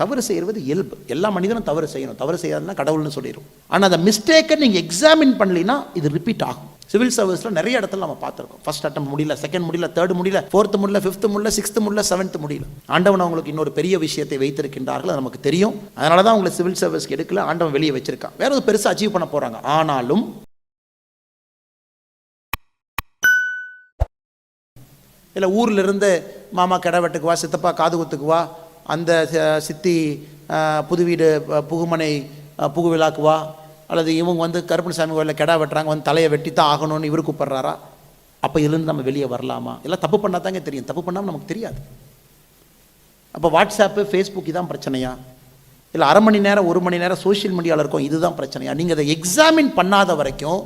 தவறு செய்கிறது இயல்பு. எல்லா மனிதனும் தவறு செய்யணும். தவறு செய்யாதுன்னா கடவுள்னு சொல்லிடும் ஆனால் அந்த மிஸ்டேக்கை நீங்கள் எக்ஸாமின் பண்ணலினா இது ரிப்பீட் ஆகும். சிவில் சர்வீஸில் நிறைய இடத்துல நம்ம பார்த்துருக்கோம். ஃபர்ஸ்ட் அட்டம் முடியல செகண்ட் முடியல தேர்ட் முடியல ஃபோர்த் முடியல ஃபிஃப்த் முடியல சிக்ஸ்த் முடியல செவன்த் முடியல. ஆண்டவன் அவங்களுக்கு இன்னொரு பெரிய விஷயத்தை வைத்திருக்கின்றார்கள். அது நமக்கு தெரியும். அதனால தான் அவங்களை சிவில் சர்வீஸ்க்கு எடுக்கல. ஆண்டவன் வெளியே வச்சிருக்கான். வேற ஒரு பெருசாக அச்சீவ் பண்ண போகிறாங்க ஆனாலும் இல்லை ஊரில் இருந்து மாமா கடை வெட்டுக்கு வா சித்தப்பா காது குத்துக்கு வா அந்த சித்தி புது வீடு புகுமனை புகு விழாக்கு வா. அல்லது இவங்க வந்து கருப்பணசாமி கோயிலில் கிடா வெட்டுறாங்க வந்து தலையை வெட்டி தான் ஆகணும்னு இவர் கூப்பிட்றாரா? அப்போ இதுலேருந்து நம்ம வெளியே வரலாமா? எல்லாம் தப்பு பண்ணால் தாங்க தெரியும். தப்பு பண்ணாமல் நமக்கு தெரியாது. அப்போ வாட்ஸ்அப்பு ஃபேஸ்புக் இதான் பிரச்சனையா? இல்லை அரை மணி நேரம் ஒரு மணி நேரம் சோஷியல் மீடியாவில் இருக்கும் இதுதான் பிரச்சனையா? நீங்கள் அதை எக்ஸாமின் பண்ணாத வரைக்கும்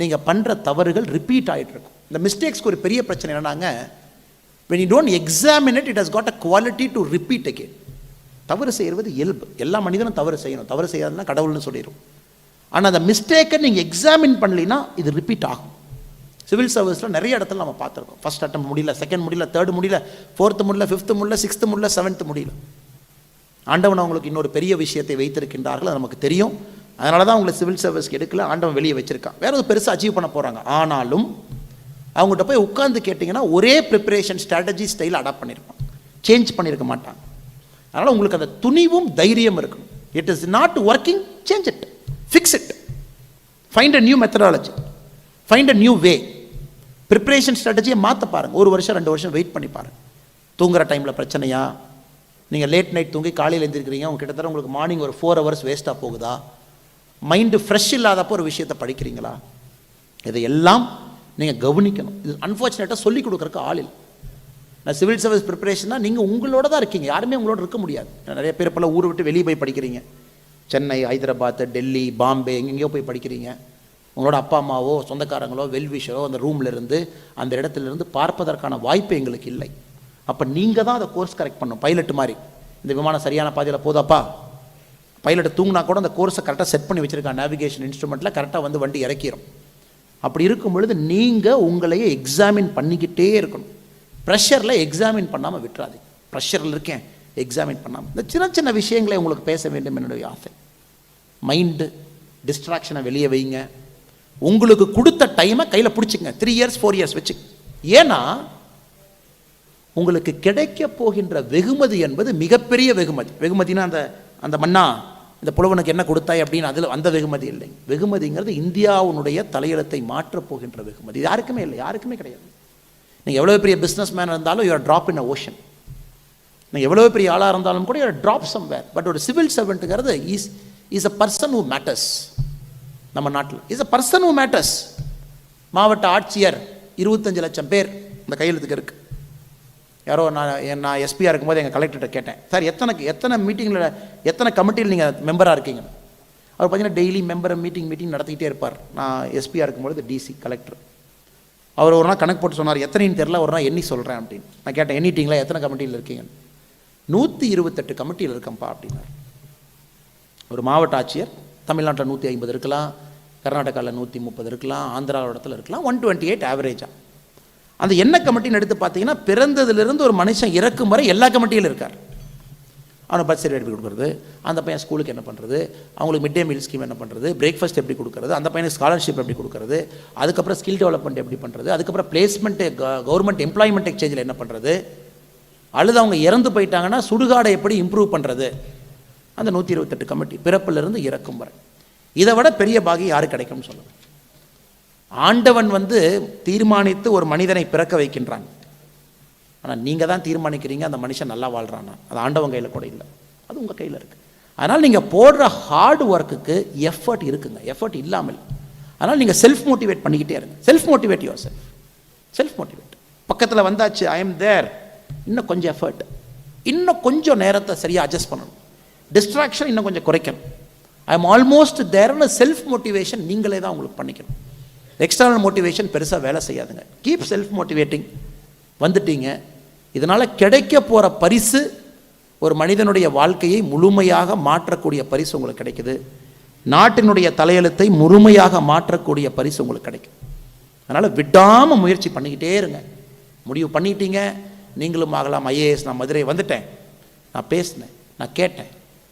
நீங்கள் பண்ணுற தவறுகள் ரிப்பீட் ஆகிட்டு இருக்கும். இந்த மிஸ்டேக்ஸ்க்கு ஒரு பெரிய பிரச்சனை என்னன்னாங்க when you don't examine it it has got a quality to repeat again தவறு செய்கிறது இயல்பு. எல்லா மனிதனும் தவறு செய்யணும். தவறு செய்யாதுன்னா கடவுள்னு சொல்லிடும் ஆனால் அந்த மிஸ்டேக்கை நீங்கள் எக்ஸாமின் பண்ணலினா இது ரிப்பீட் ஆகும். சிவில் சர்வீஸில் நிறைய இடத்துல நம்ம பார்த்துருக்கோம். ஃபஸ்ட் அட்டம் முடியல செகண்ட் முடியல தேர்ட் முடியல ஃபோர்த் முடியல ஃபிஃப்த் முடியல சிக்ஸ்த் முடியல செவன்த் முடியல. ஆண்டவன் அவங்களுக்கு இன்னொரு பெரிய விஷயத்தை வைத்திருக்கின்றார்கள். அது நமக்கு தெரியும். அதனால தான் அவங்களை சிவில் சர்வீஸ்க்கு எடுக்கல. ஆண்டவன் வெளியே வச்சிருக்கான். வேற ஒரு பெருசாக அச்சீவ் பண்ண போகிறாங்க ஆனாலும் அவங்ககிட்ட போய் உட்காந்து கேட்டிங்கன்னா ஒரே ப்ரிப்பரேஷன் ஸ்ட்ராட்டஜி ஸ்டைல் அடாப்ட் பண்ணியிருப்பாங்க சேஞ்ச் பண்ணியிருக்க மாட்டாங்க. அதனால் உங்களுக்கு அந்த துணிவும் தைரியம் இருக்கணும். It is not working change it fix it find a new methodology find a new way preparation ஸ்ட்ராட்டஜியை மாற்ற பாருங்கள் ஒரு வருஷம் ரெண்டு வருஷம் வெயிட் பண்ணி பாருங்கள் தூங்குற டைமில் பிரச்சனையா? நீங்கள் லேட் நைட் தூங்கி காலையில் எழுந்திருக்கிறீங்க அவங்க கிட்டத்தட்ட உங்களுக்கு மார்னிங் ஒரு ஃபோர் ஹவர்ஸ் வேஸ்ட்டாக போகுதா? மைண்டு ஃப்ரெஷ் இல்லாதப்போ ஒரு விஷயத்தை படிக்கிறீங்களா? இதையெல்லாம் நீங்கள் கவனிக்கணும். இது அன்ஃபார்ச்சுனேட்டாக சொல்லிக் கொடுக்குறக்கு ஆள் இல்லை. நான் சிவில் சர்வீஸ் ப்ரிப்பரேஷன்னா நீங்கள் உங்களோட தான் இருக்கீங்க. யாருமே உங்களோட இருக்க முடியாது. நிறைய பேர் பல ஊரை விட்டு வெளியே போய் படிக்கிறீங்க. சென்னை ஹைதராபாத் டெல்லி பாம்பே எங்கெங்கேயோ போய் படிக்கிறீங்க. உங்களோட அப்பா அம்மாவோ சொந்தக்காரங்களோ வெல்விஷரோ அந்த ரூமில் இருந்து அந்த இடத்துல இருந்து பார்ப்பதற்கான வாய்ப்பு எங்களுக்கு இல்லை. அப்போ நீங்கள் தான் அதை கோர்ஸ் கரெக்ட் பண்ணணும். பைலட் மாதிரி. இந்த விமானம் சரியான பாதையில் போதாப்பா? பைலட் தூங்கினா கூட அந்த கோர்ஸை கரெக்டாக செட் பண்ணி வச்சுருக்கான் நேவிகேஷன் இன்ஸ்ட்ருமெண்ட்டில் கரெக்டாக வந்து வண்டி இறக்கிரும். அப்படி இருக்கும் பொழுது நீங்கள் உங்களையே எக்ஸாமின் பண்ணிக்கிட்டே இருக்கணும். ப்ரெஷரில் எக்ஸாமின் பண்ணாமல் விட்டுறாது ப்ரெஷரில் இருக்கேன் எக்ஸாமின் பண்ணாமல் இந்த சின்ன சின்ன விஷயங்களை உங்களுக்கு பேச வேண்டும் என்னுடைய ஆசை. மைண்டு டிஸ்ட்ராக்ஷனை வெளியே வைங்க. உங்களுக்கு கொடுத்த டைமை கையில் பிடிச்சிங்க த்ரீ இயர்ஸ் ஃபோர் இயர்ஸ் வச்சு. ஏன்னா உங்களுக்கு கிடைக்க போகின்ற வெகுமதி என்பது மிகப்பெரிய வெகுமதி. வெகுமதினா அந்த அந்த மன்னா? இந்த புலவனுக்கு என்ன கொடுத்தாய் அப்படின்னு அதில் அந்த வெகுமதி இல்லை. வெகுமதிங்கிறது இந்தியாவுடைய தலையெழுத்தை மாற்றப் போகின்ற வெகுமதி. யாருக்குமே இல்லை. யாருக்குமே கிடையாது. நீங்கள் எவ்வளோ பெரிய பிஸ்னஸ் மேன் இருந்தாலும் you're drop in a ocean நீங்கள் எவ்வளோ பெரிய ஆளாக இருந்தாலும் கூட யூஆர் ட்ராப் சம்வேர் பட் ஒரு civil சர்வெண்ட்டுங்கிறது is is a person who matters நம்ம நாட்டில். Is a person who matters மாவட்ட ஆட்சியர் இருபத்தஞ்சு லட்சம் பேர் இந்த கையெழுத்துக்கு இருக்குது யாரோ நான் நான் எஸ்பியாக இருக்கும்போது எங்கள் கலெக்டர்கிட்ட கேட்டேன் சார் எத்தனை எத்தனை மீட்டிங்கில் எத்தனை கமிட்டியில் நீங்கள் மெம்பராக இருக்கீங்க? அவர் பார்த்தீங்கன்னா டெய்லி மெம்பர் மீட்டிங் மீட்டிங் நடத்திக்கிட்டே இருப்பார். நான் எஸ்பியாக இருக்கும்போது டிசி கலெக்டர் அவர் ஒரு நாள் கணக்கு போட்டு சொன்னார் எத்தனைன்னு தெரில ஒரு நாள் எண்ணி சொல்கிறேன் அப்படின்னு. நான் கேட்டேன் எண்ணிட்டீங்களா எத்தனை கமிட்டியில் இருக்கீங்க நூற்றி இருபத்தெட்டு கமிட்டியில் இருக்கேன்ப்பா அப்படின்னார். ஒரு மாவட்ட ஆட்சியர் தமிழ்நாட்டில் நூற்றி ஐம்பது இருக்கலாம் கர்நாடகாவில் நூற்றி முப்பது இருக்கலாம் ஆந்திராவோட இடத்துல இருக்கலாம் ஒன் டுவெண்ட்டி எயிட் ஆவரேஜாக அந்த என்ன கமிட்டின்னு எடுத்து பார்த்தீங்கன்னா பிறந்ததுலேருந்து ஒரு மனுஷன் இறக்கும் வரை எல்லா கமிட்டியிலும் இருக்கார். அவனை பர்த் சர்டிஃபிகேட் எப்படி கொடுக்குறது? அந்த பையன் ஸ்கூலுக்கு என்ன பண்ணுறது அவங்களுக்கு மிட் டே மீல் ஸ்கீம் என்ன பண்ணுறது பிரேக்ஃபாஸ்ட் எப்படி கொடுக்குறது? அந்த பையனுக்கு ஸ்காலர்ஷிப் எப்படி கொடுக்குறது? அதுக்கப்புறம் ஸ்கில் டெவலப்மெண்ட் எப்படி பண்ணுறது அதுக்கப்புறம் பிளேஸ்மெண்ட்டு கவர்மெண்ட் எம்ப்ளாய்மெண்ட் எக்ஸ்சேஞ்சில் என்ன பண்ணுறது அல்லது அவங்க இறந்து போயிட்டாங்கன்னா சுடுகாடை எப்படி இம்ப்ரூவ் பண்ணுறது அந்த நூற்றி இருபத்தெட்டு கமிட்டி பிறப்பிலிருந்து இறக்கும் வரை. இதை விட பெரிய பாகி யாரு கிடைக்கும்னு சொல்லுங்கள் ஆண்டவன் வந்து தீர்மானித்து ஒரு மனிதனை பிறக்க வைக்கின்றான். ஆனால் நீங்கள் தான் தீர்மானிக்கிறீங்க அந்த மனுஷன் நல்லா வாழ்கிறான்னா அது ஆண்டவன் கையில் கூட இல்லை. அது உங்கள் கையில் இருக்குது அதனால் நீங்கள் போடுற ஹார்ட் ஒர்க்குக்கு எஃபர்ட் இருக்குங்க. எஃபர்ட் இல்லாமல். அதனால் நீங்கள் செல்ஃப் மோட்டிவேட் பண்ணிக்கிட்டே இருங்க. Self motivate yourself self motivate பக்கத்தில் வந்தாச்சு ஐ எம் தேர் இன்னும் கொஞ்சம் எஃபர்ட் இன்னும் கொஞ்சம் நேரத்தை சரியாக அட்ஜஸ்ட் பண்ணணும். டிஸ்ட்ராக்ஷன் இன்னும் கொஞ்சம் குறைக்கணும். ஐ எம் ஆல்மோஸ்ட் தேர்னு செல்ஃப் மோட்டிவேஷன் நீங்களே தான் உங்களுக்கு பண்ணிக்கணும். எக்ஸ்டர்னல் மோட்டிவேஷன் பெருசாக வேலை செய்யாதுங்க. கீப் செல்ஃப் மோட்டிவேட்டிங் வந்துட்டீங்க. இதனால் கிடைக்க போகிற பரிசு ஒரு மனிதனுடைய வாழ்க்கையை முழுமையாக மாற்றக்கூடிய பரிசு உங்களுக்கு கிடைக்குது. நாட்டினுடைய தலையெழுத்தை முழுமையாக மாற்றக்கூடிய பரிசு உங்களுக்கு கிடைக்கும். அதனால் விடாமல் முயற்சி பண்ணிக்கிட்டே இருங்க. முடிவு பண்ணிட்டீங்க. நீங்களும் ஆகலாம். ஐஏஎஸ் நான் மதுரை வந்துட்டேன். நான் பேசினேன். நான் கேட்டேன்.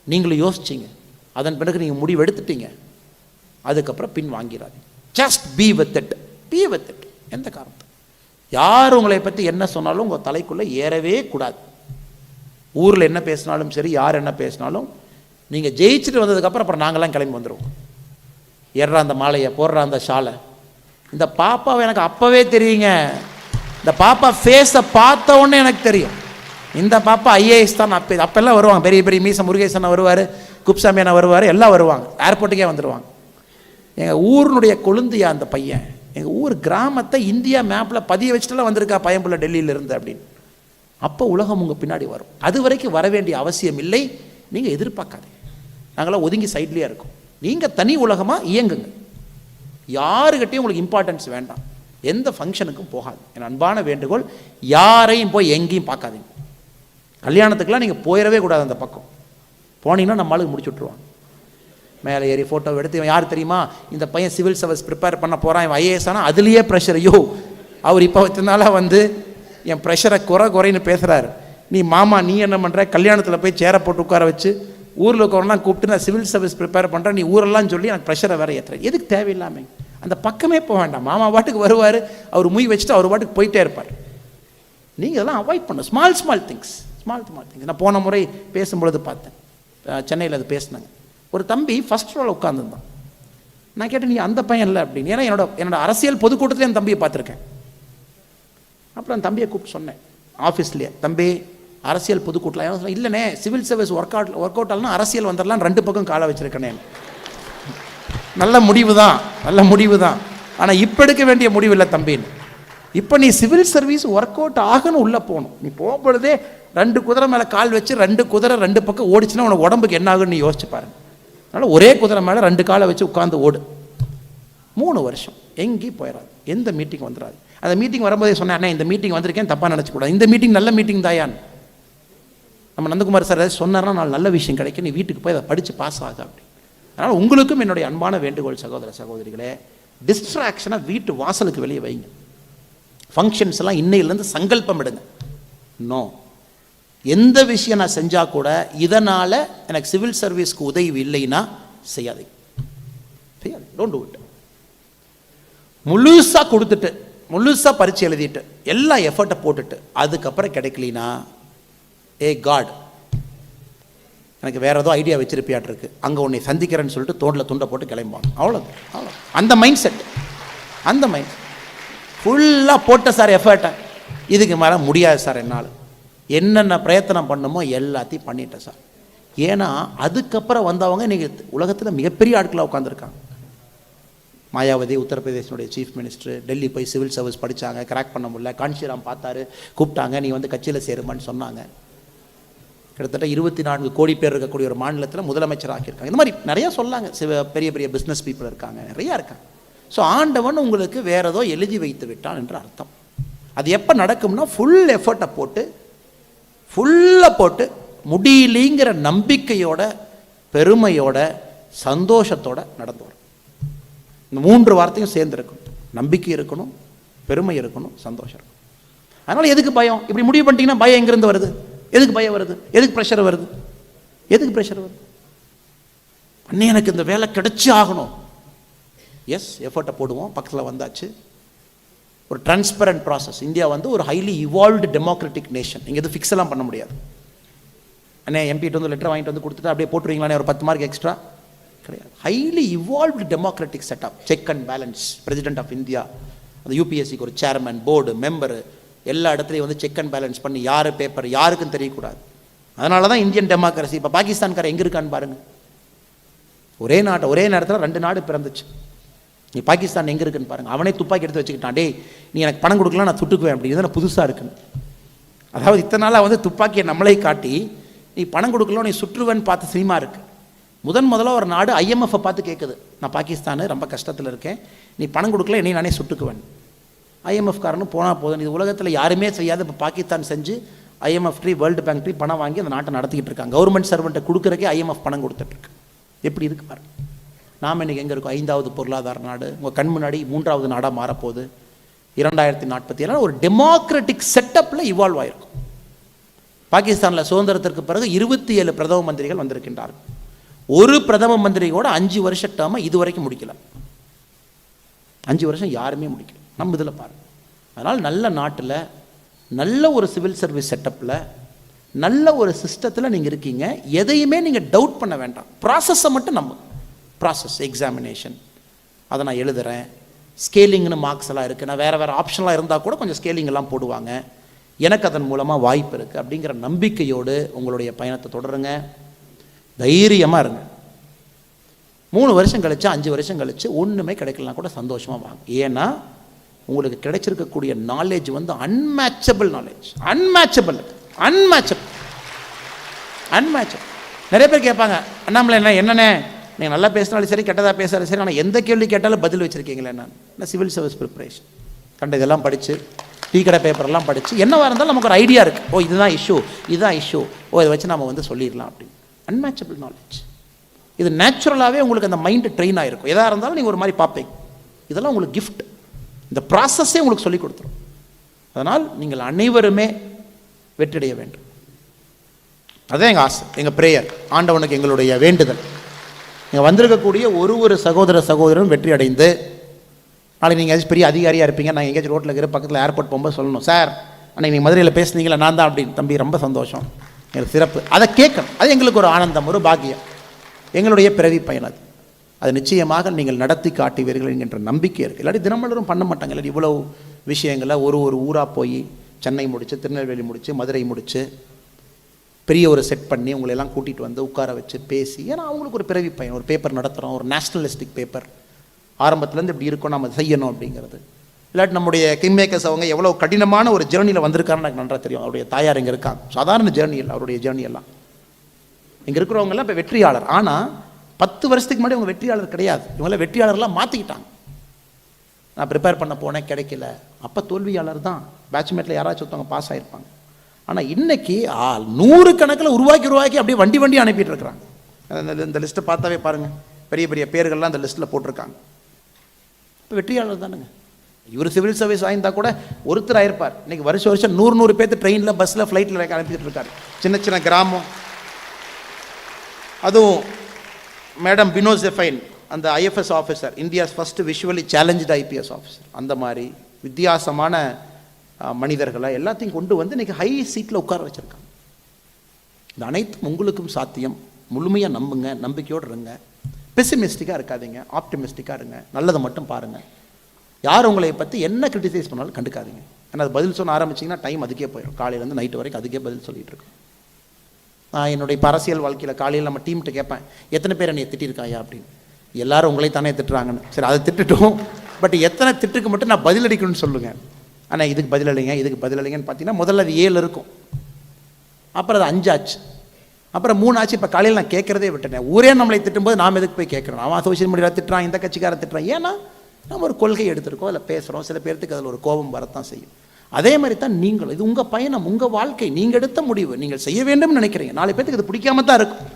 நீங்களும் யோசிச்சிங்க. அதன் பிறகு நீங்கள் முடிவு எடுத்துட்டீங்க. அதுக்கப்புறம் பின் வாங்கிறாது just be with it be with it எந்த காரணத்தை யார் உங்களை பற்றி என்ன சொன்னாலும் உங்கள் தலைக்குள்ளே ஏறவே கூடாது. ஊரில் என்ன பேசினாலும் சரி யார் என்ன பேசினாலும் நீங்கள் ஜெயிச்சுட்டு வந்ததுக்கப்புறம் அப்புறம் நாங்களாம் கிளம்பி வந்துடுவோம் ஏறுறா அந்த மாலையை போடுறா அந்த ஷாலை. இந்த பாப்பாவை எனக்கு அப்போவே தெரியுங்க. இந்த பாப்பா ஃபேஸை பார்த்த உடனே எனக்கு தெரியும். இந்த பாப்பா ஐஏஎஸ் தான். அப்போ அப்போல்லாம் வருவாங்க. பெரிய பெரிய மீச முருகேசன் வருவார் குப்சாமி அண்ணா வருவார் எல்லாம் வருவாங்க. ஏர்போர்ட்டுக்கே வந்துடுவாங்க எங்கள் ஊரினுடைய கொழுந்தியா அந்த பையன். எங்கள் ஊர் கிராமத்தை இந்தியா மேப்பில் பதிய வச்சுட்டுலாம் வந்திருக்கா பயம்புள்ள டெல்லியிலிருந்து அப்படின்னு. அப்போ உலகம் உங்கள் பின்னாடி வரும். அது வரைக்கும் வர வேண்டிய அவசியம் இல்லை. நீங்கள் எதிர்பார்க்காதீங்க. நாங்களாம் ஒதுங்கி சைட்லேயே இருக்கோம். நீங்கள் தனி உலகமாக இயங்குங்க. யாருக்கிட்டையும் உங்களுக்கு இம்பார்ட்டன்ஸ் வேண்டாம். எந்த ஃபங்க்ஷனுக்கும் போகாது. என் அன்பான வேண்டுகோள் யாரையும் போய் எங்கேயும் பார்க்காதீங்க. கல்யாணத்துக்கெல்லாம் நீங்கள் போயிடவே கூடாது அந்த பக்கம். போனீங்கன்னா நம்மளுக்கு முடிச்சு விட்ருவாங்க மேலே ஏறி ஃபோட்டோ எடுத்து இவன் யார் தெரியுமா? இந்த பையன் சிவில் சர்வீஸ் ப்ரிப்பேர் பண்ண போகிறான் இவன் ஐஏஎஸ் ஆனால் அதுலேயே ப்ரெஷர் ஐயோ அவர் இப்போ வச்சதுனால வந்து என் ப்ரெஷரை குறை குறைன்னு பேசுகிறாரு நீ மாமா நீ என்ன பண்ணுற கல்யாணத்தில் போய் சேரை போட்டு உட்கார வச்சு ஊரில் உட்காரலாம் கூப்பிட்டு நான் சிவில் சர்வீஸ் ப்ரிப்பேர் பண்ணுறேன் நீ ஊரெல்லாம் சொல்லி எனக்கு ப்ரெஷரை வேறு ஏற்றுறேன் எதுக்கு தேவையில்லாமல் அந்த பக்கமே போக வேண்டாம். மாமா பாட்டுக்கு வருவார் அவர் மூய் வச்சுட்டு அவர் பாட்டுக்கு போயிட்டே இருப்பார். நீங்கள் இதெல்லாம் அவாய்ட் பண்ணணும். Small small things small small things நான் போன முறை பேசும்பொழுது பார்த்தேன். சென்னையில் அது பேசினாங்க. ஒரு தம்பி ஃபர்ஸ்ட் ரோவில் உட்காந்துருந்தான் நான் கேட்டேன் நீ அந்த பையன் இல்லை அப்படின்னு. ஏன்னா என்னோட என்னோட அரசியல் பொதுக்கூட்டத்தில் என் தம்பியை பார்த்துருக்கேன். அப்புறம் அந்த தம்பியை கூப்பிட்டு சொன்னேன் ஆஃபீஸ்லேயே தம்பி அரசியல் பொதுக்கூட்டில் என்ன இல்லைண்ணே civil service work out work out ஆகலாம் அரசியல் வந்துடலாம் ரெண்டு பக்கம் காலை வச்சிருக்கேனே. நல்ல முடிவு தான் நல்ல முடிவு தான் ஆனால் இப்போ எடுக்க வேண்டிய முடிவு இல்லை தம்பின்னு. இப்போ நீ சிவில் சர்வீஸ் ஒர்க் அவுட் ஆகணும் உள்ளே போகணும். நீ போகும்பொழுதே ரெண்டு குதிரை மேலே கால் வச்சு ரெண்டு குதிரை ரெண்டு பக்கம் ஓடிச்சுன்னா உனக்கு உடம்புக்கு என்ன ஆகுன்னு நீ யோசிச்சு பாருங்க. அதனால் ஒரே குதிரை மேலே ரெண்டு காலை வச்சு உட்காந்து ஓடு. மூணு வருஷம் எங்கேயும் போயிடாது எந்த மீட்டிங் வந்துடாது அந்த மீட்டிங் வரும்போதே சொன்னேன் இந்த மீட்டிங் வந்திருக்கேன் தப்பாக நினச்சக்கூடாது இந்த மீட்டிங் நல்ல மீட்டிங் தாயான் நம்ம நந்தகுமார் சார் ஏதாவது சொன்னார்னா நாலு நல்ல விஷயம் கிடைக்கும் நீ வீட்டுக்கு போய் அதை படித்து பாஸ் ஆகு அப்படி. அதனால் உங்களுக்கும் என்னுடைய அன்பான வேண்டுகோள் சகோதர சகோதரிகளே டிஸ்ட்ராக்ஷனை வீட்டு வாசலுக்கு வெளியே வைங்க. ஃபங்க்ஷன்ஸ் எல்லாம் இன்னையிலேருந்து சங்கல்பம் எடுங்க. நோ எந்த விஷயம் நான் செஞ்சால் கூட இதனால் எனக்கு சிவில் சர்வீஸ்க்கு உதவி இல்லைன்னா செய்யாதீங்க செய்யாது. டோன்ட் டூ இட் முழுசாக கொடுத்துட்டு முழுசாக பரிச்சு எழுதிட்டு எல்லா எஃபர்ட்டை போட்டுட்டு அதுக்கப்புறம் கிடைக்கலினா ஏ காட் எனக்கு வேறு ஏதோ ஐடியா வச்சிருப்பியாட்டிருக்கு. அங்கே உன்னை சந்திக்கிறேன்னு சொல்லிட்டு தோண்டில் துண்டை போட்டு கிளம்புவாங்க அவ்வளோ அவ்வளோ அந்த மைண்ட் செட் அந்த மைண்ட் ஃபுல்லாக போட்ட சார் எஃபர்ட்டை இதுக்கு மேலே முடியாது சார் என்னால். என்னென்ன பிரயத்தனம் பண்ணுமோ எல்லாத்தையும் பண்ணிட்டேன் சார். ஏன்னா அதுக்கப்புறம் வந்தவங்க நீங்கள் உலகத்தில் மிகப்பெரிய ஆட்களாக உட்காந்துருக்காங்க மாயாவதி உத்தரப்பிரதேசனுடைய சீஃப் மினிஸ்டர் டெல்லி போய் சிவில் சர்வீஸ் படித்தாங்க கிராக் பண்ண முடியல காஞ்சிராம் பார்த்தாரு கூப்பிட்டாங்க நீ வந்து கட்சியில் சேருமான்னு சொன்னாங்க. கிட்டத்தட்ட இருபத்தி நான்கு கோடி பேர் இருக்கக்கூடிய ஒரு மாநிலத்தில் முதலமைச்சர் ஆக்கியிருக்காங்க. இந்த மாதிரி நிறையா சொல்லாங்க. சிவ பெரிய பெரிய பிஸ்னஸ் பீப்புள் இருக்காங்க நிறையா இருக்காங்க. ஸோ ஆண்டவன் உங்களுக்கு வேறு ஏதோ எழுதி வைத்து விட்டான் என்று அர்த்தம். அது எப்போ நடக்கும்னா ஃபுல் எஃபர்ட்டை போட்டு ஃபுல்லாக போட்டு முடியலிங்கிற நம்பிக்கையோட பெருமையோட சந்தோஷத்தோட நடந்து வரும் இந்த மூன்று வார்த்தையும் சேர்ந்து இருக்கணும் நம்பிக்கை இருக்கணும் பெருமை இருக்கணும் சந்தோஷம் இருக்கணும். அதனால் எதுக்கு பயம்? இப்படி முடிவு பண்ணிட்டீங்கன்னா பயம் எங்கேருந்து வருது? எதுக்கு பயம் வருது? எதுக்கு ப்ரெஷர் வருது? எதுக்கு ப்ரெஷர் வருது? அண்ணே எனக்கு இந்த வேலை கிடைச்சி ஆகணும். எஸ் எஃபர்ட்டை போடுவோம். பக்கத்தில் வந்தாச்சு. ஒரு டிரான்ஸ்பரண்ட் ப்ராசஸ் இந்தியா வந்து ஒரு ஹைலி இவால்வ்டு டெமோக்ராட்டிக் நேஷன் இங்கே எதுவும் ஃபிக்ஸ் எல்லாம் பண்ண முடியாது. அண்ணே எம்பிட்டு வந்து லெட்டர் வாங்கிட்டு வந்து கொடுத்துட்டு அப்படியே போட்டுருவீங்களானே ஒரு பத்து மார்க் எக்ஸ்ட்ரா கிடையாது. Highly evolved democratic setup check and balance president of India அந்த யூபிஎஸ்சிக்கு ஒரு சேர்மன் போர்டு மெம்பரு எல்லா இடத்துலையும் வந்து செக் அண்ட் பேலன்ஸ் பண்ணி யார் பேப்பர் யாருக்கும் தெரியக்கூடாது. அதனால தான் இந்தியன் டெமோக்ரஸி இப்போ பாகிஸ்தான்கார எங்கே இருக்கான்னு பாருங்கள் ஒரே நாட்டை ஒரே நேரத்தில் ரெண்டு நாடு பிறந்துச்சு. நீ பாகிஸ்தான் எங்கே இருக்குன்னு பாருங்க. அவனே துப்பாக்கி எடுத்து வச்சுக்கிட்டான். டே நீ எனக்கு பணம் கொடுக்கலாம் நான் சுட்டுக்குவேன் அப்படி இது புதுசாக இருக்குன்னு? அதாவது இத்தனை நாளாக வந்து துப்பாக்கியை நம்மளே காட்டி நீ பணம் கொடுக்கலாம் நீ சுற்றுவேன்னு பார்த்த சினிமா இருக்குது முதன் முதல்ல ஒரு நாடு ஐஎம்எஃப்பை பார்த்து கேட்குது நான் பாகிஸ்தானு ரொம்ப கஷ்டத்தில் இருக்கேன். நீ பணம் கொடுக்கல என்னை நானே சுட்டுக்குவேன். ஐஎம்எஃப் காரனும் போனால் போதும். இது உலகத்தில் யாருமே செய்யாத இப்போ பாகிஸ்தான் செஞ்சு ஐஎம்எஃப் ட்ரீ வேர்ல்டு பேங்க் ட்ரீ பணம் வாங்கி அந்த நாட்டை நடத்திக்கிட்டு இருக்காங்க. கவர்மெண்ட் சர்வெண்ட்டை கொடுக்குறக்கே ஐஎம்எஃப் பணம் கொடுத்துட்ருக்கு எப்படி இருக்கு பாருங்கள் நாம் இன்றைக்கி எங்கே இருக்கோம்? ஐந்தாவது பொருளாதார நாடு. உங்கள் கண் முன்னாடி மூன்றாவது நாடாக மாறப்போகுது. இரண்டாயிரத்தி நாற்பத்தி ஏழு ஒரு டெமோக்ராட்டிக் செட்டப்பில் இவால்வ் ஆயிருக்கும். பாகிஸ்தானில் சுதந்திரத்திற்கு பிறகு இருபத்தி ஏழு பிரதம மந்திரிகள் வந்திருக்கின்றார்கள். ஒரு பிரதம மந்திரியோட அஞ்சு வருஷ டேர்மை இது வரைக்கும் முடிக்கல. அஞ்சு வருஷம் யாருமே முடிக்கல. நம்ம இதில் பாருங்கள் அதனால் நல்ல நாட்டில் நல்ல ஒரு சிவில் சர்வீஸ் செட்டப்பில் நல்ல ஒரு சிஸ்டத்தில் நீங்கள் இருக்கீங்க. எதையுமே நீங்கள் டவுட் பண்ண வேண்டாம். ப்ராசஸை மட்டும் நம்ம ப்ராசஸ் எக்ஸாமினேஷன் அதை நான் எழுதுகிறேன் ஸ்கேலிங்னு மார்க்ஸ் எல்லாம் இருக்குது நான் வேறு வேறு ஆப்ஷன்லாம் இருந்தால் கூட கொஞ்சம் ஸ்கேலிங் எல்லாம் போடுவாங்க. எனக்கு அதன் மூலமாக வாய்ப்பு இருக்குது அப்படிங்கிற நம்பிக்கையோடு உங்களுடைய பயணத்தை தொடருங்க. தைரியமாக இருங்க. மூணு வருஷம் கழிச்சு அஞ்சு வருஷம் கழிச்சு ஒன்றுமே கிடைக்கலனா கூட சந்தோஷமாக வாங்க. ஏன்னா உங்களுக்கு கிடைச்சிருக்கக்கூடிய நாலேஜ் வந்து unmatchable knowledge unmatchable unmatchable unmatchable நிறைய பேர் கேட்பாங்க அண்ணாமலை என்ன என்னண்ணே நீங்கள் நல்லா பேசினாலும் சரி கெட்டதாக பேசினாலும் சரி ஆனால் எந்த கேள்வி கேட்டாலும் பதில் வச்சுருக்கீங்களே நான் நான் சிவில் சர்வீஸ் ப்ரிப்பரேஷன் கண்ட இதெல்லாம் படித்து டீ கடை பேப்பர்லாம் படித்து என்னவாக இருந்தாலும் நமக்கு ஒரு ஐடியா இருக்குது ஓ இதுதான் இஷ்யூ இதுதான் இஷ்யூ ஓ இதை வச்சு நம்ம வந்து சொல்லிடலாம் அப்படின்னு. அன்மேச்சபிள் நாலேஜ் இது நேச்சுரலாகவே உங்களுக்கு அந்த மைண்டு ட்ரெயின் ஆகிருக்கும் எதாக இருந்தாலும் நீங்கள் ஒரு மாதிரி பார்ப்பீங்க. இதெல்லாம் உங்களுக்கு கிஃப்ட் இந்த ப்ராசஸே உங்களுக்கு சொல்லிக் கொடுத்துரும். அதனால் நீங்கள் அனைவருமே வெற்றியடைய வேண்டும். அதுதான் எங்கள் ஆசை எங்கள் ப்ரேயர் ஆண்டவனுக்கு எங்களுடைய வேண்டுதல். இங்கே வந்திருக்கக்கூடிய ஒரு ஒரு சகோதர சகோதரரும் வெற்றி அடைந்து நாளைக்கு நீங்கள் ஏதாச்சும் பெரிய அதிகாரியாக இருப்பீங்க நான் எங்கேயாச்சும் ரோட்டில் இருக்கிற பக்கத்தில் ஏர்போர்ட் போகும்போது சொல்லணும் சார் அன்னைக்கு நீங்கள் மதுரையில் பேசுனீங்களா நான் தான் அப்படின்னு. தம்பி ரொம்ப சந்தோஷம். எங்களுக்கு சிறப்பு. அதை கேட்கணும். அது எங்களுக்கு ஒரு ஆனந்தம் ஒரு பாக்கியம். எங்களுடைய பிறவி பயன் அது. அது நிச்சயமாக நீங்கள் நடத்தி காட்டுவீர்கள் என்கின்ற நம்பிக்கை இருக்குது இல்லாட்டி தினமலரும் பண்ண மாட்டாங்க. இல்லாட்டி இவ்வளோ விஷயங்களை ஒரு ஒரு ஊராக போய் சென்னை முடித்து திருநெல்வேலி முடித்து மதுரை முடித்து பெரிய ஒரு செட் பண்ணி உங்களை எல்லாம் கூட்டிகிட்டு வந்து உட்கார வச்சு பேசி ஏன்னா அவங்களுக்கு ஒரு பிறவி பையன் ஒரு பேப்பர் நடத்துகிறோம் ஒரு நேஷ்னலிஸ்டிக் பேப்பர் ஆரம்பத்துலேருந்து இப்படி இருக்கும் நம்ம செய்யணும் அப்படிங்கிறது. இல்லாட்டி நம்முடைய கிங் மேக்கர்ஸ் அவங்க எவ்வளோ கடினமான ஒரு ஜேர்னியில் வந்திருக்காருன்னு எனக்கு நன்றாக தெரியும். அவருடைய தாயார் இங்கே இருக்காங்க சாதாரண ஜேர்னி இல்லை அவருடைய ஜேர்னி எல்லாம். இங்கே இருக்கிறவங்கெல்லாம் இப்போ வெற்றியாளர். ஆனால் பத்து வருஷத்துக்கு முன்னாடி அவங்க வெற்றியாளர் கிடையாது. இவங்களாம் வெற்றியாளர்லாம் மாற்றிக்கிட்டாங்க நான் ப்ரிப்பேர் பண்ண போனேன் கிடைக்கல. அப்போ தோல்வியாளர் தான். பேட்ச்மேட்டில் யாராச்சும் ஒருத்தவங்க பாஸ் ஆகிருப்பாங்க ஆனால் இன்னைக்கு ஆ நூறு கணக்கில் உருவாக்கி உருவாக்கி அப்படியே வண்டி வண்டி அனுப்பிட்டு இருக்கிறாங்க இந்த லிஸ்ட்டை பார்த்தாவே பாருங்கள் பெரிய பெரிய பேர்கள்லாம் அந்த லிஸ்ட்டில் போட்டிருக்காங்க. இப்போ வெற்றியாளர் தானுங்க. இவர் சிவில் சர்வீஸ் வாங்கியிருந்தா கூட ஒருத்தர் ஆயிருப்பார். இன்னைக்கு வருஷம் வருஷம் நூறு நூறு பேர்த்து ட்ரெயினில் பஸ்ஸில் ஃப்ளைட்டில் அனுப்பிட்டு இருக்காரு. சின்ன சின்ன கிராமம். அதுவும் மேடம் பினோஸ் ஜெஃபைன் அந்த IFS officer India's first visually challenge IPS officer அந்த மாதிரி வித்தியாசமான மனிதர்களை எல்லாத்தையும் கொண்டு வந்து இன்றைக்கி ஹை சீட்டில் உட்கார வச்சிருக்காங்க. இது அனைத்தும் உங்களுக்கும் சாத்தியம். முழுமையாக நம்புங்க நம்பிக்கையோடு இருங்க. பெசிமிஸ்டிக்காக இருக்காதீங்க ஆப்டிமிஸ்டிக்காக இருங்க. நல்லதை மட்டும் பாருங்கள் யார் உங்களை பற்றி என்ன கிரிட்டிசைஸ் பண்ணாலும் கண்டுக்காதீங்க. ஏன்னா அது பதில் சொல்ல ஆரம்பிச்சிங்கன்னா டைம் அதுக்கே போயிடும் காலையிலேருந்து நைட்டு வரைக்கும் அதுக்கே பதில் சொல்லிகிட்டு இருக்கோம். நான் என்னுடைய அரசியல் வாழ்க்கையில் காலையில் நம்ம டீம்கிட்ட கேட்பேன் எத்தனை பேர் என்னை திட்டிருக்காயா? அப்படின்னு. எல்லாரும் உங்களை தானே திட்டுறாங்கன்னு. சரி அதை திட்டுட்டும். பட் எத்தனை திட்டுக்கு மட்டும் நான் பதிலடிக்கணும்னு சொல்லுங்கள் ஆனால் இதுக்கு பதில் இல்லைங்க இதுக்கு பதில் இல்லைங்கன்னு பார்த்தீங்கன்னா முதல்ல அது ஏழு இருக்கும். அப்புறம் அது அஞ்சாச்சு அப்புறம் மூணு ஆச்சு இப்போ காலையில் நான் கேட்குறதே விட்டுட்டேன். ஊரே நம்மளை திட்டும்போது நாம் எதுக்கு போய் கேட்குறோம்? அவன் சோஷியல் மீடியாவில் திட்டுறான் இந்த கட்சிக்காரன் திட்டுறான். ஏன்னா நம்ம ஒரு கொள்கை எடுத்திருக்கோம் அதில் பேசுகிறோம் சில பேர்த்துக்கு அதில் ஒரு கோபம் வரத்தான் செய்யும். அதே மாதிரி தான் நீங்களும். இது உங்கள் பயணம் உங்கள் வாழ்க்கை. நீங்கள் எடுத்த முடிவு. நீங்கள் செய்ய வேண்டும்னு நினைக்கிறீங்க. நாலு பேர்த்துக்கு இது பிடிக்காம தான் இருக்கும்.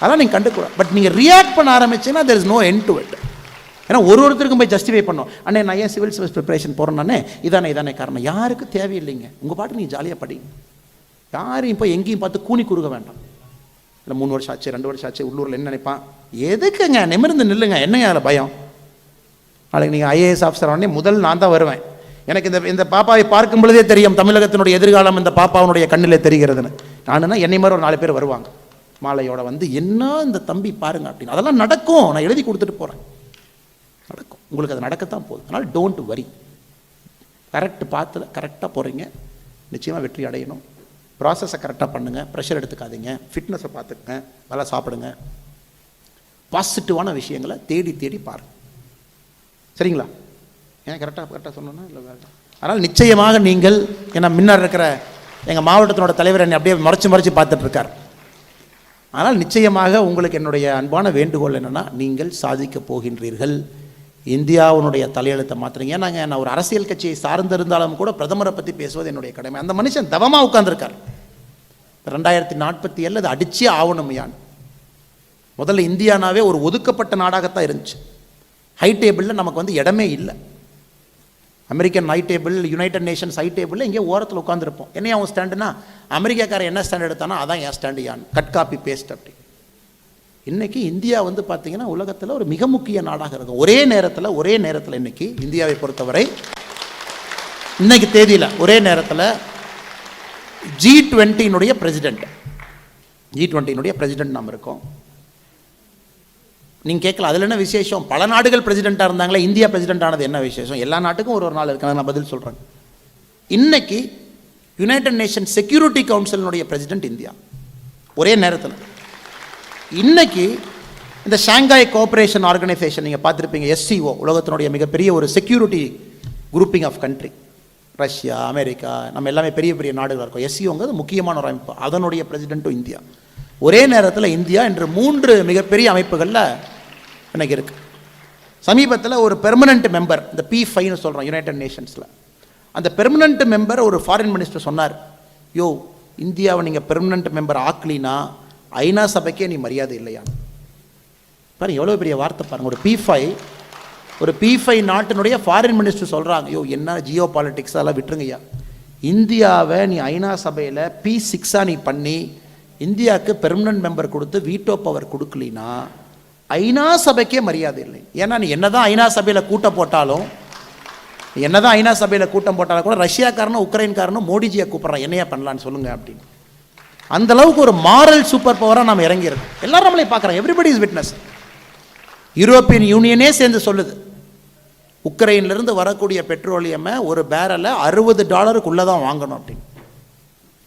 அதெல்லாம் நீங்கள் கண்டுக்கூடாது பட் நீங்கள் ரியாக்ட் பண்ண ஆரம்பிச்சீங்கன்னா there is no end to it ஏன்னா ஒரு ஒருத்தருக்கும் போய் ஜஸ்டிஃபை பண்ணோம் அண்ணே நான் ஏன் சிவில் சர்வீஸ் ப்ரிப்பரேஷன் போகிறேன்னே இதானே இதானே காரணம். யாருக்கு தேவையில்லைங்க. உங்கள் பாட்டு நீங்கள் ஜாலியாக படிங்க யாரையும் போய் எங்கேயும் பார்த்து கூனி குறுக வேண்டாம். இல்லை மூணு வருஷம் ஆச்சு ரெண்டு வருஷம் ஆச்சு உள்ளூரில் என்ன நினைப்பான்? எதுக்குங்க? நிமிர்ந்து நில்லுங்க. என்னங்க அதில் பயம்? நாளைக்கு நீங்கள் ஐஏஎஸ் ஆஃபீஸர் உடனே முதல் நான் தான் வருவேன். எனக்கு இந்த இந்த பாப்பாவை பார்க்கும் பொழுதே தெரியும் தமிழகத்தினுடைய எதிர்காலம் இந்த பாப்பாவுடைய கண்ணிலே தெரிகிறதுன்னு. நானுன்னா என்னை மாதிரி ஒரு நாலு பேர் வருவாங்க. மாலையோட வந்து என்ன இந்த தம்பி பாருங்க அப்படின்னு. அதெல்லாம் நடக்கும். நான் எழுதி கொடுத்துட்டு போகிறேன் உங்களுக்கு அது நடக்கத்தான் போகுது. அதனால் டோன்ட் வரி கரெக்ட் பார்த்து கரெக்டாக போகிறீங்க நிச்சயமாக வெற்றி அடையணும். ப்ராசஸை கரெக்டாக பண்ணுங்கள் ப்ரெஷர் எடுத்துக்காதீங்க. ஃபிட்னஸை பார்த்துக்குங்க. நல்லா சாப்பிடுங்க. பாசிட்டிவான விஷயங்களை தேடி தேடி பாருங்கள் சரிங்களா? ஏன் கரெக்டாக கரெக்டாக சொன்னோன்னா இல்லை வேறு அதனால் நிச்சயமாக நீங்கள் ஏன்னா முன்னர் இருக்கிற எங்கள் மாவட்டத்தினோட தலைவர் என்னை அப்படியே மறைச்சு மறைச்சு பார்த்துட்ருக்கார் ஆனால் நிச்சயமாக உங்களுக்கு என்னுடைய அன்பான வேண்டுகோள் என்னென்னா நீங்கள் சாதிக்கப் போகின்றீர்கள். இந்தியாவுடைய தலையெழுத்தை மாற்றுறீங்க நாங்கள் நான் ஒரு அரசியல் கட்சியை சார்ந்திருந்தாலும் கூட பிரதமரை பற்றி பேசுவது என்னுடைய கடமை. அந்த மனுஷன் தவமாக உட்காந்துருக்கார் ரெண்டாயிரத்தி நாற்பத்தி ஏழில் அது அடிச்சே ஆகணும் யான். முதல்ல இந்தியானாவே ஒரு ஒதுக்கப்பட்ட நாடாகத்தான் இருந்துச்சு. ஹை டேபிளில் நமக்கு வந்து இடமே இல்லை. American high table United Nations high டேபிளில் இங்கே ஓரத்தில் உட்காந்துருப்போம் என்ன அவன் ஸ்டாண்டுனா அமெரிக்காக்காரன் என்ன ஸ்டாண்ட் எடுத்தானோ அதான் என் ஸ்டாண்டு யான். கட் காப்பி பேஸ்ட் அப்படி இன்னைக்கு இந்தியா வந்து பார்த்தீங்கன்னா உலகத்தில் ஒரு மிக முக்கிய நாடாக இருக்கும். ஒரே நேரத்தில் ஒரே நேரத்தில் இன்னைக்கு இந்தியாவை பொறுத்தவரை. இன்னைக்கு தேதியில் ஒரே நேரத்தில் ஜி டுவெண்ட்டினுடைய பிரசிடெண்ட் ஜி டுவெண்ட்டினுடைய பிரசிடெண்ட் நாம் இருக்கோம். நீங்கள் கேட்கலாம் அதில் என்ன விசேஷம்? பல நாடுகள் பிரசிடெண்ட்டாக இருந்தாங்களே இந்தியா பிரசிடெண்ட் ஆனது என்ன விசேஷம்? எல்லா நாட்டுக்கும் ஒரு ஒரு நாள் இருக்கு நான் பதில் சொல்கிறேன் இன்னைக்கு யுனைடெட் நேஷன் செக்யூரிட்டி கவுன்சிலினுடைய பிரசிடெண்ட் இந்தியா. ஒரே நேரத்தில். இன்றைக்கி இந்த ஷாங்காய் கோஆப்ரேஷன் ஆர்கனைசேஷன் நீங்கள் பார்த்துருப்பீங்க எஸ்சிஓ உலகத்தினுடைய மிகப்பெரிய ஒரு security grouping of country Russia America நம்ம எல்லாமே பெரிய பெரிய நாடுகளாக இருக்கும். எஸ்சிஓங்கிறது முக்கியமான ஒரு அமைப்பு. அதனுடைய பிரசிடென்ட்டும் இந்தியா. ஒரே நேரத்தில் இந்தியா இன்று மூன்று மிகப்பெரிய அமைப்புகளில் எனக்கு இருக்குது சமீபத்தில் ஒரு பெர்மனண்ட் மெம்பர் இந்த பி ஃபைன்னு சொல்கிறோம் யுனைடெட் நேஷன்ஸில் அந்த பெர்மனண்ட் மெம்பர் ஒரு ஃபாரின் மினிஸ்டர் சொன்னார் யோ இந்தியாவை நீங்கள் பெர்மனண்ட் மெம்பர் ஆக்கலினா ஐநா சபைக்கே நீ மரியாதை இல்லையா? பாருங்க எவ்வளோ பெரிய வார்த்தை பாருங்க. ஒரு பி ஃபைவ் ஒரு பி ஃபைவ் நாட்டினுடைய ஃபாரின் மினிஸ்டர் சொல்கிறாங்க ஐயோ என்ன ஜியோ பாலிட்டிக்ஸ் அதெல்லாம் விட்டுருங்கய்யா. இந்தியாவை நீ ஐநா சபையில் பி சிக்ஸாக நீ பண்ணி இந்தியாவுக்கு பெர்மனன்ட் மெம்பர் கொடுத்து வீட்டோ பவர் கொடுக்கலினா ஐநா சபைக்கே மரியாதை இல்லை. ஏன்னா நீ என்ன தான் ஐநா சபையில் கூட்டம் போட்டாலும் என்ன தான் ஐநா சபையில் கூட்டம் போட்டாலும் கூட ரஷ்யாக்காரனும் உக்ரைன்காரனும் மோடிஜியை கூப்பிட்றான் என்னையா பண்ணலான்னு சொல்லுங்கள் அப்படின்னு. அந்த அளவுக்கு ஒரு மாரல் சூப்பர் பவராக நம்ம இறங்கியிருக்கோம். எல்லாரும் நம்மளே பார்க்குறோம் எவ்ரிபடி இஸ் விட்னஸ் யூரோப்பியன் யூனியனே சேர்ந்து சொல்லுது. உக்ரைன்லேருந்து வரக்கூடிய பெட்ரோலியமை ஒரு பேரலை அறுபது டாலருக்குள்ளே தான் வாங்கணும் அப்படின்னு.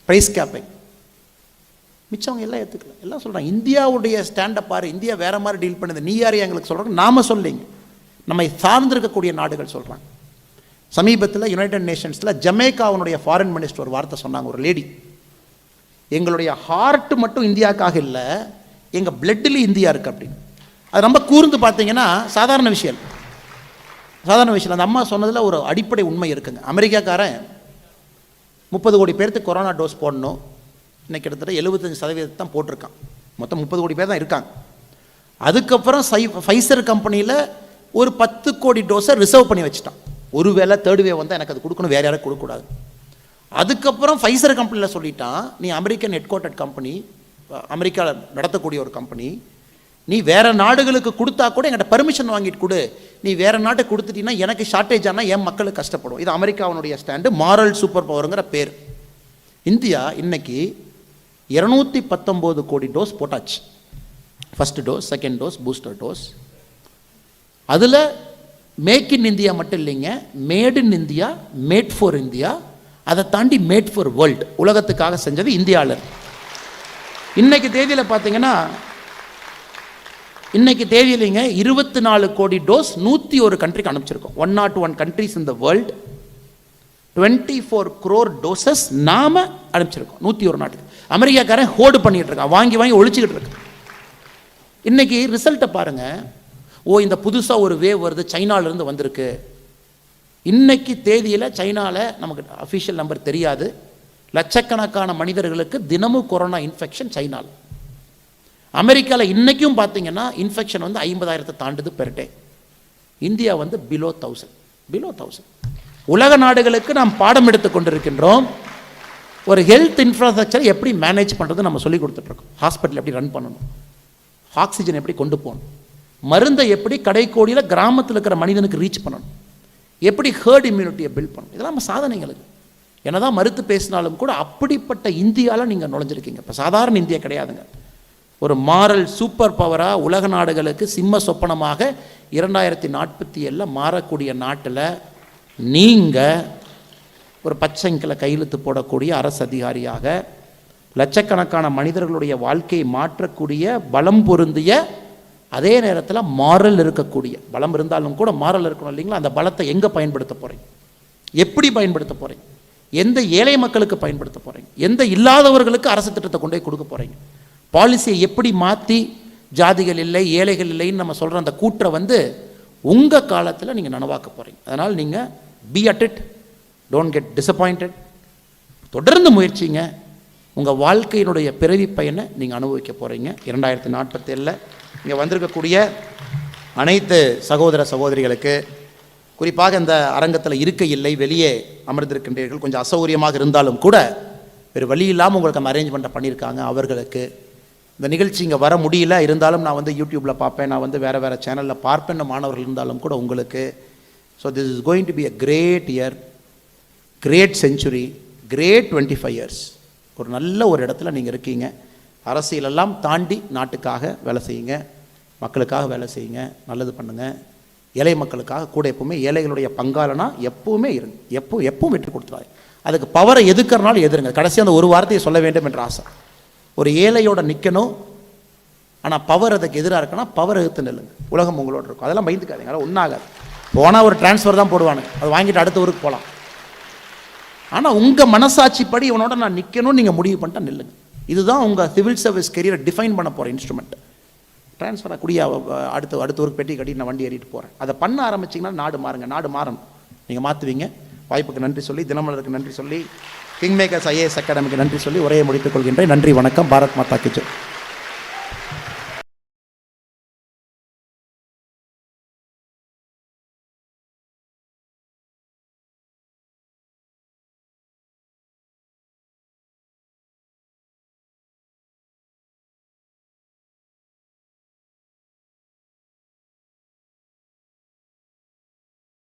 ப்ரைஸ் கேப்பை மிச்சவங்க எல்லாம் ஏற்றுக்கல எல்லாம் சொல்கிறாங்க இந்தியாவுடைய ஸ்டாண்டப் பாரு இந்தியா வேறு மாதிரி டீல் பண்ணுது. நீ யார்? எங்களுக்கு சொல்கிறாங்க நாம் சொல்லிங்க. நம்மை சார்ந்திருக்கக்கூடிய நாடுகள் சொல்கிறாங்க சமீபத்தில் யுனைடெட் நேஷன்ஸில் ஜமேக்காவுடைய ஃபாரின் மினிஸ்டர் ஒரு வார்த்தை சொன்னாங்க. ஒரு லேடி எங்களுடைய ஹார்ட் மட்டும் இந்தியாவுக்காக இல்லை எங்கள் பிளட்டில் இந்தியா இருக்குது அப்படின்னு. அது ரொம்ப கூர்ந்து பார்த்தீங்கன்னா சாதாரண விஷயம். சாதாரண விஷயம் அந்த அம்மா சொன்னதில் ஒரு அடிப்படை உண்மை இருக்குங்க. அமெரிக்காக்காரன் முப்பது கோடி பேர்த்துக்கு கொரோனா டோஸ் போடணும். இன்னைக்கு கிட்டத்தட்ட எழுபத்தஞ்சு சதவீதத்தை தான் போட்டிருக்கான். மொத்தம் முப்பது கோடி பேர் தான் இருக்காங்க. அதுக்கப்புறம் சை ஃபைசர் கம்பெனியில் ஒரு பத்து கோடி டோஸை ரிசர்வ் பண்ணி வச்சுட்டான். ஒருவேளை தேர்ட் வேவ் வந்தால் எனக்கு அது கொடுக்கணும் வேறு யாரும் கொடுக்கக்கூடாது. அதுக்கப்புறம் ஃபைசர் கம்பெனியில் சொல்லிட்டான் நீ அமெரிக்கன் ஹெட் குவார்ட்டட் கம்பெனி அமெரிக்காவில் நடத்தக்கூடிய ஒரு கம்பெனி நீ வேற நாடுகளுக்கு கொடுத்தா கூட என்கிட்ட பர்மிஷன் வாங்கிட்டு கொடு. நீ வேறு நாட்டுக்கு கொடுத்துட்டீங்கன்னா எனக்கு ஷார்ட்டேஜ் ஆனால் என் மக்களுக்கு கஷ்டப்படும். இது அமெரிக்காவினுடைய ஸ்டாண்டு மாரல் சூப்பர் பவருங்கிற பேர். இந்தியா இன்னைக்கு இரநூத்தி பத்தொம்போது கோடி டோஸ் போட்டாச்சு. First dose second dose booster dose அதில் மேக் இன் இந்தியா மட்டும் இல்லைங்க made in India made for India அதை தாண்டி மேட் ஃபார் வேர்ல்டு உலகத்துக்காக செஞ்சது இந்தியாவில் இன்றைக்கு தேதியில் பார்த்தீங்கன்னா இன்றைக்கி தேதியிலைங்க இருபத்தி நாலு கோடி டோஸ் நூற்றி ஒரு கண்ட்ரிக்கு அனுப்பிச்சிருக்கோம். ஒன் நாட் ஒன் கண்ட்ரிஸ் இந்த world twenty four crore doses நாம் அனுப்பிச்சிருக்கோம் நூற்றி ஒரு நாட்டுக்கு. அமெரிக்காக்காரன் ஹோல்டு பண்ணிட்டு இருக்கான் வாங்கி வாங்கி ஒழிச்சிக்கிட்டு இருக்கான். இன்றைக்கி ரிசல்ட்டை பாருங்கள் ஓ இந்த புதுசாக ஒரு வேவ் வருது சைனால வந்திருக்கு. இன்னைக்கு தேதியில் சைனாவில் நமக்கு அஃபிஷியல் நம்பர் தெரியாது. லட்சக்கணக்கான மனிதர்களுக்கு தினமும் கொரோனா இன்ஃபெக்ஷன் சைனாவில் அமெரிக்காவில் இன்றைக்கும் பார்த்தீங்கன்னா இன்ஃபெக்ஷன் வந்து ஐம்பதாயிரத்தை தாண்டுது பெர் டே இந்தியா வந்து பிலோ தௌசண்ட் பிலோ தௌசண்ட் உலக நாடுகளுக்கு நாம் பாடம் எடுத்து கொண்டிருக்கின்றோம். ஒரு ஹெல்த் இன்ஃப்ராஸ்ட்ரக்சர் எப்படி மேனேஜ் பண்ணுறது நம்ம சொல்லி கொடுத்துட்ருக்கோம் ஹாஸ்பிட்டல் எப்படி ரன் பண்ணணும்? ஆக்சிஜன் எப்படி கொண்டு போகணும்? மருந்தை எப்படி கடைக்கோடியில் கிராமத்தில் இருக்கிற மனிதனுக்கு ரீச் பண்ணணும்? எப்படி ஹேர்ட் இம்யூனிட்டியை பில்ட் பண்ணணும்? இதெல்லாம் நம்ம சாதனைகளுக்கு. என்னதான் மறுத்து பேசினாலும் கூட அப்படிப்பட்ட இந்தியாவில் நீங்கள் நுழைஞ்சிருக்கீங்க. இப்போ சாதாரண இந்தியா கிடையாதுங்க. ஒரு மாரல் சூப்பர் பவராக உலக நாடுகளுக்கு சிம்ம சொப்பனமாக இரண்டாயிரத்தி நாற்பத்தி ஏழில் மாறக்கூடிய நாட்டில் நீங்கள் ஒரு பச்சைங்களை கையெழுத்து போடக்கூடிய அரசு அதிகாரியாக லட்சக்கணக்கான மனிதர்களுடைய வாழ்க்கையை மாற்றக்கூடிய பலம் பொருந்திய அதே நேரத்தில் மாறல் இருக்கக்கூடிய பலம் இருந்தாலும் கூட மாரல் இருக்கணும் இல்லைங்களா? அந்த பலத்தை எங்கே பயன்படுத்த போகிறீங்க எப்படி பயன்படுத்த போகிறீங்க எந்த ஏழை மக்களுக்கு பயன்படுத்த போகிறீங்க எந்த இல்லாதவர்களுக்கு அரசு திட்டத்தை கொண்டு போய் கொடுக்க போகிறீங்க பாலிசியை எப்படி மாற்றி ஜாதிகள் இல்லை ஏழைகள் இல்லைன்னு நம்ம சொல்கிற அந்த கூற்றை வந்து உங்கள் காலத்தில் நீங்கள் நனவாக்க போகிறீங்க அதனால் நீங்கள் be at it don't get disappointed தொடர்ந்து முயற்சிங்க. உங்கள் வாழ்க்கையினுடைய பிறவி பயனை நீங்கள் அனுபவிக்க போகிறீங்க இரண்டாயிரத்தி நாற்பத்தேழில் இங்கே வந்திருக்கக்கூடிய அனைத்து சகோதர சகோதரிகளுக்கு குறிப்பாக இந்த அரங்கத்தில் இருக்க இல்லை வெளியே அமர்ந்திருக்கின்றீர்கள் கொஞ்சம் அசௌகரியமாக இருந்தாலும் கூட வேறு வழி இல்லாமல் உங்களுக்கு அந்த அரேஞ்ச்மெண்ட்டை பண்ணியிருக்காங்க அவர்களுக்கு. இந்த நிகழ்ச்சி இங்கே வர முடியல இருந்தாலும் நான் வந்து யூடியூப்பில் பார்ப்பேன் நான் வந்து வேறு வேறு சேனலில் பார்ப்பேன் மாணவர்கள் இருந்தாலும் கூட உங்களுக்கு. So this is going to be a great year great century great twenty five years ஒரு நல்ல ஒரு இடத்துல நீங்கள் இருக்கீங்க. அரசியலெல்லாம் தாண்டி நாட்டுக்காக வேலை செய்யுங்க. மக்களுக்காக வேலை செய்யுங்க நல்லது பண்ணுங்கள் ஏழை மக்களுக்காக கூட எப்பவுமே ஏழைகளுடைய பங்காளனா எப்பவுமே இருங்க. எப்போ எப்பவும் வெற்றி கொடுத்துருவாங்க அதுக்கு பவரை எதுக்கிறனாலும் எதிருங்க. கடைசி அந்த ஒரு வார்த்தையை சொல்ல வேண்டும் என்ற ஆசை. ஒரு ஏழையோட நிற்கணும் ஆனால் பவர் அதுக்கு எதிராக இருக்குன்னா பவர் எதிர்த்து நில்லுங்க. உலகம் உங்களோட இருக்கும். அதெல்லாம் பயந்துக்காதீங்க. அதெல்லாம் ஒன்றாகாது போனால் ஒரு டிரான்ஸ்ஃபர் தான் போடுவானுங்க. அது வாங்கிட்டு அடுத்த ஊருக்கு போகலாம் ஆனால் உங்கள் மனசாட்சிப்படி இவனோட நான் நிற்கணும்னு நீங்கள் முடிவு பண்ணிட்டா நில்லுங்க. இதுதான் உங்கள் சிவில் சர்வீஸ் கெரியரை டிஃபைன் பண்ண போகிற இன்ஸ்ட்ருமெண்ட் ட்ரான்ஸ்ஃபர் கூடிய அடுத்த அடுத்த ஊருக்கு பெட்டி கட்டி நான் வண்டி ஏறிட்டு போகிறேன் அதை பண்ண ஆரம்பிச்சிங்கன்னா நாடு மாறுங்க நாடு மாறணும். நீங்கள் மாற்றுவீங்க வாய்ப்புக்கு நன்றி சொல்லி தினமலருக்கு நன்றி சொல்லி கிங் மேக்கர்ஸ் ஐஏஎஸ் அகாடமிக்கு நன்றி சொல்லி உரையை முடித்துக் கொள்கின்றேன். நன்றி வணக்கம். பாரத் மாதா கிச்சு